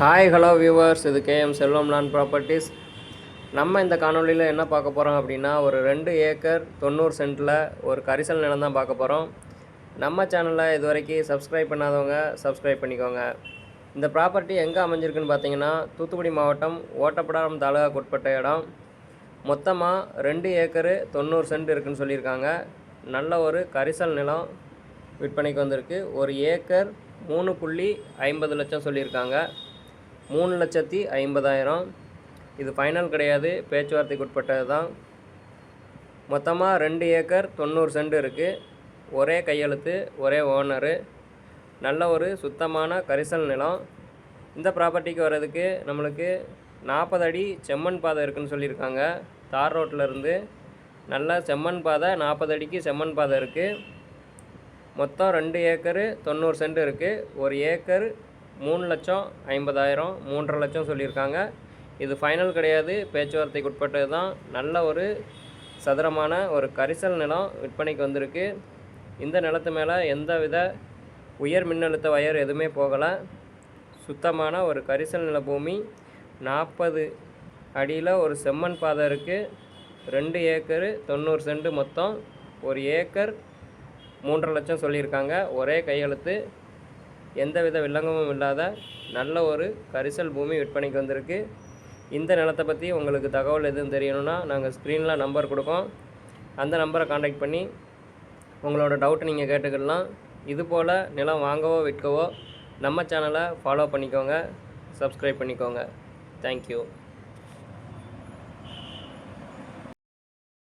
Hi hello viewers இது KM Selvam land properties நம்ம இந்த காணொலியில் என்ன பார்க்க போகிறோம் அப்படின்னா ஒரு ரெண்டு ஏக்கர் தொண்ணூறு சென்ட்டில் ஒரு கரிசல் நிலம் தான் பார்க்க போகிறோம் நம்ம சேனலை இது வரைக்கும் சப்ஸ்கிரைப் பண்ணாதவங்க சப்ஸ்கிரைப் பண்ணிக்கோங்க. இந்த ப்ராப்பர்ட்டி எங்கே அமைஞ்சிருக்குன்னு பார்த்தீங்கன்னா தூத்துக்குடி மாவட்டம் ஓட்டப்படாரம் தாலுகாக்கு உட்பட்ட இடம். மொத்தமாக ரெண்டு ஏக்கரு தொண்ணூறு சென்ட் இருக்குன்னு சொல்லியிருக்காங்க. நல்ல ஒரு கரிசல் நிலம் விற்பனைக்கு வந்திருக்கு. ஒரு ஏக்கர் மூணு புள்ளி ஐம்பது லட்சம் சொல்லியிருக்காங்க. மூணு லட்சத்தி ஐம்பதாயிரம். இது ஃபைனல் கிடையாது. பேச்சுவார்த்தைக்கு உட்பட்டது தான் மொத்தமாக ரெண்டு ஏக்கர் தொண்ணூறு சென்ட் இருக்குது ஒரே கையெழுத்து ஒரே ஓனரு நல்ல ஒரு சுத்தமான கரிசல் நிலம். இந்த ப்ராப்பர்ட்டிக்கு வர்றதுக்கு நம்மளுக்கு நாற்பது அடி செம்மண் பாதை இருக்குதுன்னு சொல்லியிருக்காங்க. தார் ரோட்டில் இருந்து நல்ல செம்மண் பாதை நாற்பது அடிக்கு செம்மண் பாதை இருக்குது மொத்தம் ரெண்டு ஏக்கரு தொண்ணூறு சென்ட் இருக்குது ஒரு ஏக்கர் மூணு லட்சம் ஐம்பதாயிரம் மூன்றரை லட்சம் சொல்லியிருக்காங்க. இது ஃபைனல் கிடையாது. பேச்சுவார்த்தைக்கு உட்பட்டது தான். நல்ல ஒரு சதுரமான ஒரு கரிசல் நிலம் விற்பனைக்கு வந்திருக்கு. இந்த நிலத்து மேலே எந்த வித உயர் மின்னழுத்த வயர் எதுவுமே போகலை. சுத்தமான ஒரு கரிசல் நில பூமி. நாற்பது அடியில் ஒரு செம்மண் பாதை இருக்குது ரெண்டு ஏக்கரு தொண்ணூறு சென்ட் மொத்தம். ஒரு ஏக்கர் மூன்றரை லட்சம் சொல்லியிருக்காங்க. ஒரே கையெழுத்து. எந்தவித வில்லங்கமும் இல்லாத நல்ல ஒரு கரிசல் பூமி விற்பனைக்கு வந்திருக்கு. இந்த நிலத்தை பற்றி உங்களுக்கு தகவல் எதுவும் தெரியணும்னா நாங்கள் ஸ்க்ரீனில் நம்பர் கொடுக்கோம். அந்த நம்பரை காண்டாக்ட் பண்ணி உங்களோட டவுட்டை நீங்கள் கேட்டுக்கிடலாம் இதுபோல் நிலம் வாங்கவோ விற்கவோ நம்ம சேனலை ஃபாலோ பண்ணிக்கோங்க. சப்ஸ்கிரைப் பண்ணிக்கோங்க. தேங்க்யூ